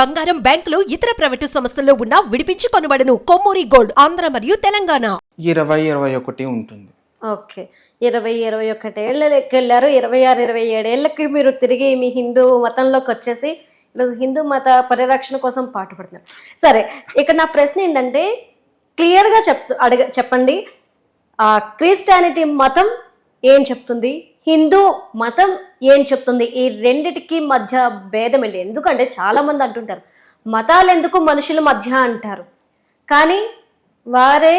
బంగారం బ్యాంకులు ఇతర ప్రైవేటు సంస్థల్లో ఉన్న విడిపించి కొనబడను. కొమ్మూరి గోల్డ్ ఆంధ్ర మరియు తెలంగాణ. ఇరవై ఇరవై ఒకటి ఉంటుంది. ఓకే. ఇరవై ఇరవై ఒకటేళ్ళకి వెళ్ళారు. ఇరవై ఆరు ఇరవై ఏడేళ్ళకి మీరు తిరిగి మీ హిందూ మతంలోకి వచ్చేసి ఈరోజు హిందూ మత పరిరక్షణ కోసం పాటుపడుతున్నారు. సరే ఇక్కడ నా ప్రశ్న ఏంటంటే క్లియర్గా చెప్ అడగ చెప్పండి. ఆ క్రిస్టియానిటీ మతం ఏం చెప్తుంది? హిందూ మతం ఏం చెప్తుంది? ఈ రెండిటికి మధ్య భేదం ఏంటి? ఎందుకంటే చాలామంది అంటుంటారు మతాలు ఎందుకు మనుషుల మధ్య అంటారు? కానీ వారే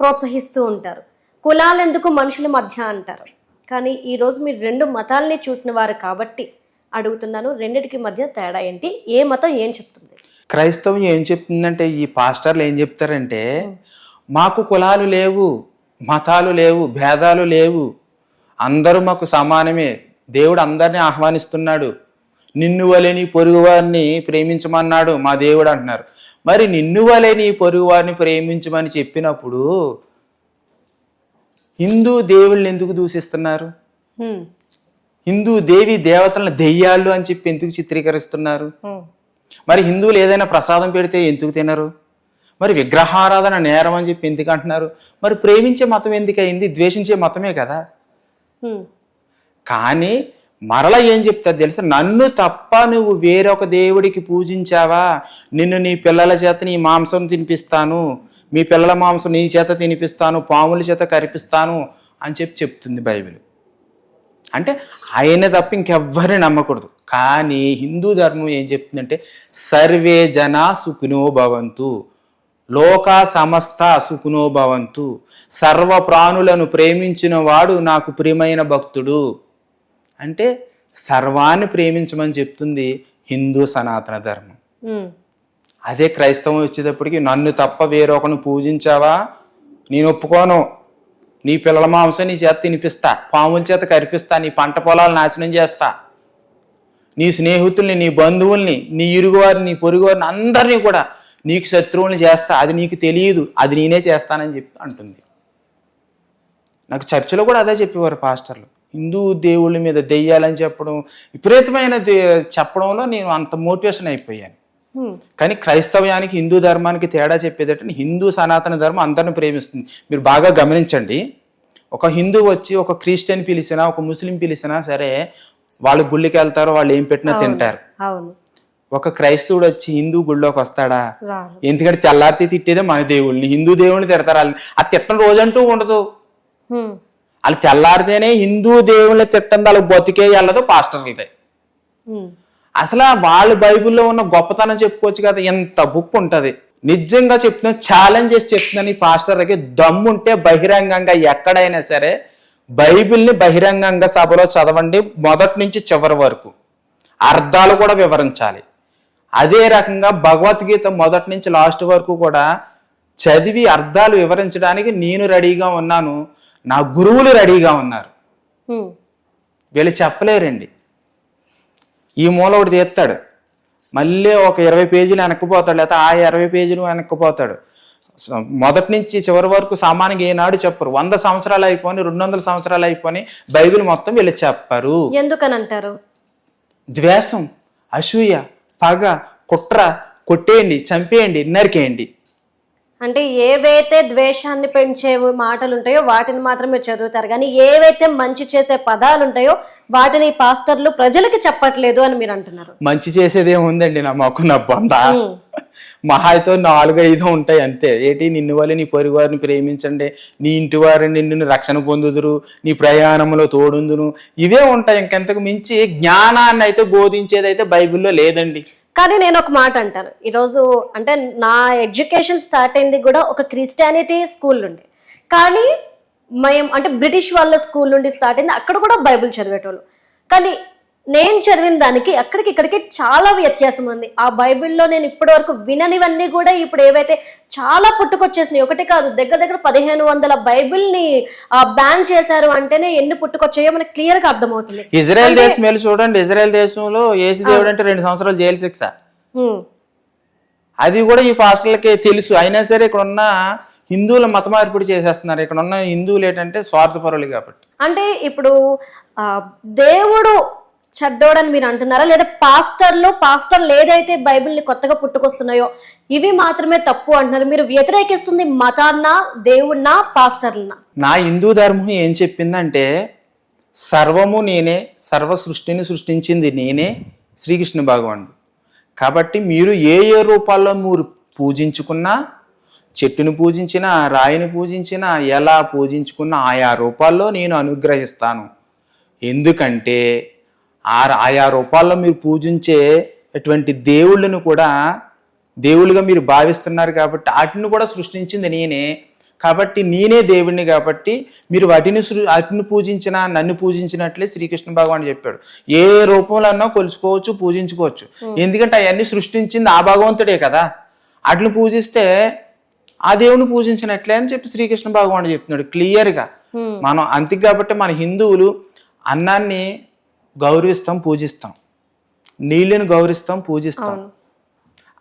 ప్రోత్సహిస్తూ ఉంటారు కులాలు ఎందుకు మనుషుల మధ్య అంటారు? కానీ ఈరోజు మీరు రెండు మతాల్ని చూసిన వారు కాబట్టి అడుగుతున్నాను రెండిటికి మధ్య తేడా ఏంటి? ఏ మతం ఏం చెప్తుంది? క్రైస్తవం ఏం చెప్తుందంటే ఈ పాస్టర్లు ఏం చెప్తారంటే మాకు కులాలు లేవు మతాలు లేవు భేదాలు లేవు అందరూ మాకు సమానమే. దేవుడు అందరినీ ఆహ్వానిస్తున్నాడు. నిన్ను వలె నీ పొరుగువారిని ప్రేమించమన్నాడు మా దేవుడు అంటున్నారు. మరి నిన్ను వలె నీ పొరుగువారిని ప్రేమించమని చెప్పినప్పుడు హిందూ దేవుళ్ళని ఎందుకు దూషిస్తున్నారు. హిందూ దేవి దేవతలను దెయ్యాలు అని చెప్పి ఎందుకు చిత్రీకరిస్తున్నారు. మరి హిందువులు ఏదైనా ప్రసాదం పెడితే ఎందుకు తినరు? మరి విగ్రహారాధన నేరం అని చెప్పి ఎందుకు అంటున్నారు? మరి ప్రేమించే మతం ఎందుకు అయింది ద్వేషించే మతమే కదా. కానీ మరల ఏం చెప్తారు తెలుసా? నన్ను తప్ప నువ్వు వేరొక దేవుడికి పూజించావా? నిన్ను నీ పిల్లల చేత నీ మాంసం తినిపిస్తాను. మీ పిల్లల మాంసం నీ చేత తినిపిస్తాను. పాముల చేత కరిపిస్తాను అని చెప్పి చెప్తుంది బైబిల్. అంటే ఆయన తప్ప ఇంకెవ్వరిని నమ్మకూడదు. కానీ హిందూ ధర్మం ఏం చెప్తుందంటే సర్వే జన సుఖినో భవంతు. లోక సమస్త సుఖినో భవంతు. సర్వ ప్రాణులను ప్రేమించిన వాడు నాకు ప్రియమైన భక్తుడు. అంటే సర్వాన్ని ప్రేమించమని చెప్తుంది హిందూ సనాతన ధర్మం. అదే క్రైస్తవం వచ్చేటప్పటికి నన్ను తప్ప వేరొకను పూజించావా? నేను ఒప్పుకోను. నీ పిల్లల మాంసం నీ చేత తినిపిస్తా. పాముల చేత కరిపిస్తా. నీ పంట పొలాలు నాశనం చేస్తా. నీ స్నేహితుల్ని నీ బంధువుల్ని నీ ఇరుగువారిని నీ పొరుగువారిని అందరినీ కూడా నీకు శత్రువుల్ని చేస్తా అది నీకు తెలియదు అది నేనే చేస్తానని చెప్పి అంటుంది. నాకు చర్చిలో కూడా అదే చెప్పేవారు పాస్టర్లు. హిందూ దేవుళ్ళ మీద దెయ్యాలని చెప్పడం విపరీతమైన చెప్పడంలో నేను అంత మోటివేషన్ అయిపోయాను. కానీ క్రైస్తవ్యానికి హిందూ ధర్మానికి తేడా చెప్పేదంటే హిందూ సనాతన ధర్మం అందరిని ప్రేమిస్తుంది. మీరు బాగా గమనించండి. ఒక హిందూ వచ్చి ఒక క్రిస్టియన్ పిలిచినా ఒక ముస్లిం పిలిచినా సరే వాళ్ళు గుళ్ళకి వెళ్తారు వాళ్ళు ఏం పెట్టినా తింటారు. ఒక క్రైస్తవుడు వచ్చి హిందూ గుళ్ళోకి వస్తాడా? ఎందుకంటే తెల్లారితే తిట్టేదే మన దేవుళ్ళని హిందూ దేవుళ్ళని తిడతారు వాళ్ళని అది తిట్టడం రోజంటూ ఉండదు. వాళ్ళు తెల్లారితేనే హిందూ దేవుళ్ళని తిట్టడం వాళ్ళకి బతికే వెళ్ళదు పాస్టర్లదే. అసలు ఆ వాళ్ళ బైబిల్లో ఉన్న గొప్పతనం చెప్పుకోవచ్చు కదా ఎంత బుక్ ఉంటది. నిజంగా చెప్తున్నా ఛాలెంజ్ చేసి చెప్తున్నాను ఈ పాస్టర్కి దమ్ముంటే బహిరంగంగా ఎక్కడైనా సరే బైబిల్ని బహిరంగంగా సభలో చదవండి మొదటి నుంచి చివరి వరకు. అర్థాలు కూడా వివరించాలి. అదే రకంగా భగవద్గీత మొదటి నుంచి లాస్ట్ వరకు కూడా చదివి అర్థాలు వివరించడానికి నేను రెడీగా ఉన్నాను. నా గురువులు రెడీగా ఉన్నారు. వీళ్ళు చెప్పలేరండి. ఈ మూల ఒకటి తీస్తాడు. మళ్ళీ ఒక ఇరవై పేజీలు వెనక్కిపోతాడు లేకపోతే ఆ ఇరవై పేజీలు వెనక్కిపోతాడు. మొదటి నుంచి చివరి వరకు సామాన్యంగా ఏనాడు చెప్పరు. వంద సంవత్సరాలు అయిపోయి రెండు వందల సంవత్సరాలు అయిపోయి బైబిల్ మొత్తం వీళ్ళు చెప్పరు. ఎందుకని అంటారు? ద్వేషం అసూయ పగ కుట్ర కొట్టేయండి చంపేయండి నరికేయండి. అంటే ఏవైతే ద్వేషాన్ని పెంచే మాటలు ఉంటాయో వాటిని మాత్రమే చదువుతారు. కానీ ఏవైతే మంచి చేసే పదాలు ఉంటాయో వాటిని పాస్టర్లు ప్రజలకి చెప్పట్లేదు అని మీరు అంటున్నారు. మంచి చేసేది ఏముందండి నా మొక్కు నా బొంద? మహాయితో నాలుగు ఐదు ఉంటాయి అంతే. ఏంటి? నిన్ను వల్ల నీ పొరుగు వారిని ప్రేమించండి. నీ ఇంటి వారిని నిన్ను రక్షణ పొందుదురు. నీ ప్రయాణంలో తోడుందును. ఇవే ఉంటాయి. ఇంకెంతకు మించి జ్ఞానాన్ని అయితే బోధించేది అయితే బైబిల్లో లేదండి. కానీ నేను ఒక మాట అంటాను. ఈరోజు అంటే నా ఎడ్యుకేషన్ స్టార్ట్ అయింది కూడా ఒక క్రిస్టియానిటీ స్కూల్ నుండి. కానీ మేము అంటే బ్రిటిష్ వాళ్ళ స్కూల్ నుండి స్టార్ట్ అయింది. అక్కడ కూడా బైబిల్ చదివేటోళ్ళు. కానీ నేను చదివిన దానికి అక్కడికి ఇక్కడికి చాలా వ్యత్యాసం ఉంది. ఆ బైబిల్లో నేను ఇప్పటి వరకు విననివన్నీ కూడా ఇప్పుడు ఏవైతే చాలా పుట్టుకొచ్చేసినాయి ఒకటి కాదు దగ్గర దగ్గర పదిహేను వందల బైబిల్ని బ్యాన్ చేశారు అంటేనే ఎన్ని పుట్టుకొచ్చాయో మనకి క్లియర్గా అర్థమవుతుంది. ఇజ్రాయెల్ దేశం వెళ్ళి చూడండి ఇజ్రాయెల్ దేశంలో ఏసు దేవుడు అంటే రెండు సంవత్సరాలు జైలు శిక్ష. అది కూడా ఈ పాస్టర్లకి తెలుసు. అయినా సరే ఇక్కడ ఉన్న హిందువుల మత మార్పిడి చేసేస్తున్నారు. ఇక్కడ ఉన్న హిందువులు ఏంటంటే స్వార్థపరులు కాబట్టి. అంటే ఇప్పుడు దేవుడు చెడ్డోడని మీరు అంటున్నారా? లేదా పాస్టర్లు పాస్టర్లు ఏదైతే బైబిల్ని కొత్తగా పుట్టుకొస్తున్నాయో ఇవి మాత్రమే తప్పు అంటున్నారు. మీరు వ్యతిరేకిస్తుంది మతాన్న దేవుణ్ణ పాస్టర్లనా? నా హిందూ ధర్మం ఏం చెప్పిందంటే సర్వము నేనే సర్వ సృష్టిని సృష్టించింది నేనే శ్రీకృష్ణ భగవానుడు. కాబట్టి మీరు ఏ ఏ రూపాల్లో మీరు పూజించుకున్నా చెట్టును పూజించినా రాయిని పూజించినా ఎలా పూజించుకున్నా ఆయా రూపాల్లో నేను అనుగ్రహిస్తాను. ఎందుకంటే ఆ ఆయా రూపాల్లో మీరు పూజించే అటువంటి దేవుళ్ళను కూడా దేవుళ్ళుగా మీరు భావిస్తున్నారు కాబట్టి వాటిని కూడా సృష్టించింది నేనే. కాబట్టి నేనే దేవుడిని కాబట్టి మీరు వాటిని సృ వాటిని పూజించినా నన్ను పూజించినట్లే శ్రీకృష్ణ భగవాన్ చెప్పాడు. ఏ రూపంలో అన్నా కొలుసుకోవచ్చు పూజించుకోవచ్చు. ఎందుకంటే అవన్నీ సృష్టించింది ఆ భగవంతుడే కదా. వాటిని పూజిస్తే ఆ దేవుని పూజించినట్లే అని చెప్పి శ్రీకృష్ణ భగవాన్ చెప్తున్నాడు క్లియర్గా. మనం అంతే కాబట్టి మన హిందువులు అన్నాన్ని గౌరవిస్తాం పూజిస్తాం. నీళ్ళని గౌరవిస్తాం పూజిస్తాం.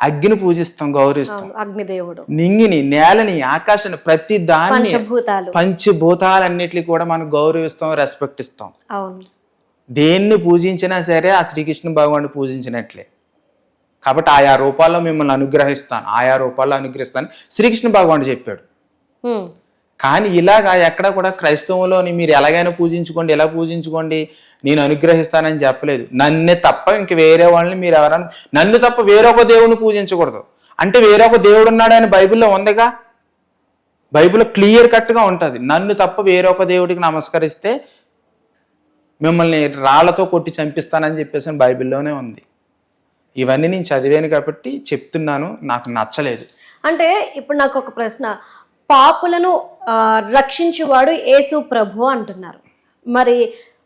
అగ్గిని పూజిస్తాం గౌరవిస్తాం. అగ్నిదేవుడు. నింగిని నేలని ఆకాశాన్ని ప్రతి దాన్ని పంచభూతాలు. పంచభూతాలన్నిటిని కూడా మనం గౌరవిస్తాం రెస్పెక్ట్ ఇస్తాం. దేన్ని పూజించినా సరే ఆ శ్రీకృష్ణ భగవాన్ని పూజించినట్లే. కాబట్టి ఆయా రూపాల్లో మిమ్మల్ని అనుగ్రహిస్తాను ఆయా రూపాల్లో అనుగ్రహిస్తాను శ్రీకృష్ణ భగవానుడు చెప్పాడు. కానీ ఇలాగా ఎక్కడ కూడా క్రైస్తవంలోని మీరు ఎలాగైనా పూజించుకోండి ఎలా పూజించుకోండి నేను అనుగ్రహిస్తానని చెప్పలేదు. నన్నే తప్ప ఇంక వేరే వాళ్ళని మీరు ఎవరైనా నన్ను తప్ప వేరొక దేవుని పూజించకూడదు. అంటే వేరొక దేవుడు ఉన్నాడని బైబిల్లో ఉందిగా? బైబిల్లో క్లియర్ కట్గా ఉంటుంది. నన్ను తప్ప వేరొక దేవుడికి నమస్కరిస్తే మిమ్మల్ని రాళ్ళతో కొట్టి చంపిస్తానని చెప్పేసి బైబిల్లోనే ఉంది. ఇవన్నీ నేను చదివాను కాబట్టి చెప్తున్నాను నాకు నచ్చలేదు. అంటే ఇప్పుడు నాకు ఒక ప్రశ్న. పాపులను రక్షించువాడు యేసు ప్రభు అంటున్నారు. మరి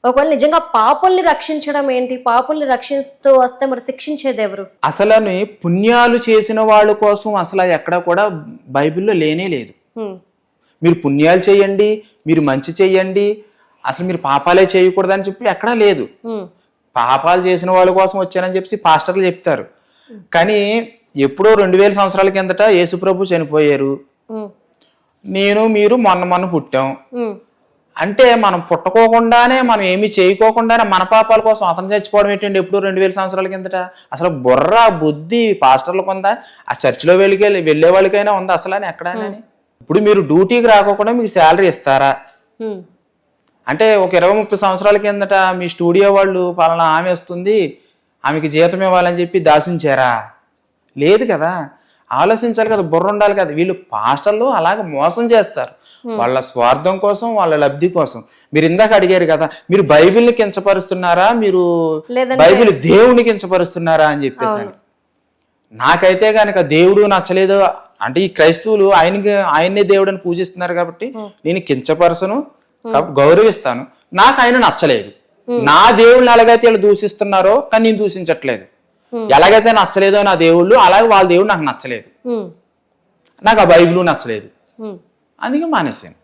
ఒకవేళ నిజంగా పాపుల్ని రక్షించడం ఏంటి? పాపుల్ని రక్షిస్తూ వస్తే మరి శిక్షించేది ఎవరు? అసలని పుణ్యాలు చేసిన వాళ్ళ కోసం అసలు ఎక్కడ కూడా బైబిల్లో లేనే లేదు. మీరు పుణ్యాలు చేయండి మీరు మంచి చేయండి అసలు మీరు పాపాలే చేయకూడదని చెప్పి ఎక్కడా లేదు. పాపాలు చేసిన వాళ్ళ కోసం వచ్చానని చెప్పి పాస్టర్లు చెప్తారు. కానీ ఎప్పుడో రెండు వేల సంవత్సరాల కిందట యేసుప్రభు చనిపోయారు. నేను మీరు మొన్న మొన్న పుట్టాం. అంటే మనం పుట్టకోకుండానే మనం ఏమీ చేయకోకుండానే మన పాపాల కోసం అతను చచ్చిపోవడం ఏంటండి ఎప్పుడు రెండు వేల సంవత్సరాల కిందట? అసలు బుర్ర బుద్ధి పాస్టర్లకు ఉందా? ఆ చర్చిలో వెళ్ళి వెళ్ళే వాళ్ళకైనా ఉందా అసలు అని ఎక్కడైనా ఇప్పుడు మీరు డ్యూటీకి రాకోకుండా మీకు శాలరీ ఇస్తారా. అంటే ఒక ఇరవై ముప్పై సంవత్సరాల కిందట మీ స్టూడియో వాళ్ళు పలానా ఆమె వస్తుంది ఆమెకి జీతం ఇవ్వాలని చెప్పి దాసించారా లేదు కదా. ఆలోచించాలి కదా బుర్ర ఉండాలి కదా. వీళ్ళు పాస్టర్లు అలాగ మోసం చేస్తారు. వాళ్ళ స్వార్థం కోసం వాళ్ళ లబ్ధి కోసం. మీరు ఇందాక అడిగారు కదా మీరు బైబిల్ని కించపరుస్తున్నారా మీరు బైబిల్ దేవుని కించపరుస్తున్నారా అని చెప్పేసి అని. నాకైతే గనక దేవుడు నచ్చలేదు. అంటే ఈ క్రైస్తవులు ఆయనకి ఆయన్నే దేవుడని పూజిస్తున్నారు కాబట్టి నేను కించపరచను కాబట్టి గౌరవిస్తాను. నాకు ఆయన నచ్చలేదు. నా దేవుళ్ళని ఎలాగైతే వీళ్ళు దూషిస్తున్నారో కానీ నేను దూషించట్లేదు. ఎలాగైతే నచ్చలేదో నా దేవుళ్ళు అలాగే వాళ్ళ దేవుడు నాకు నచ్చలేదు హ్మ్. నాకు ఆ బైబిల్ నచ్చలేదు హ్మ్. అందుకే మానేసాను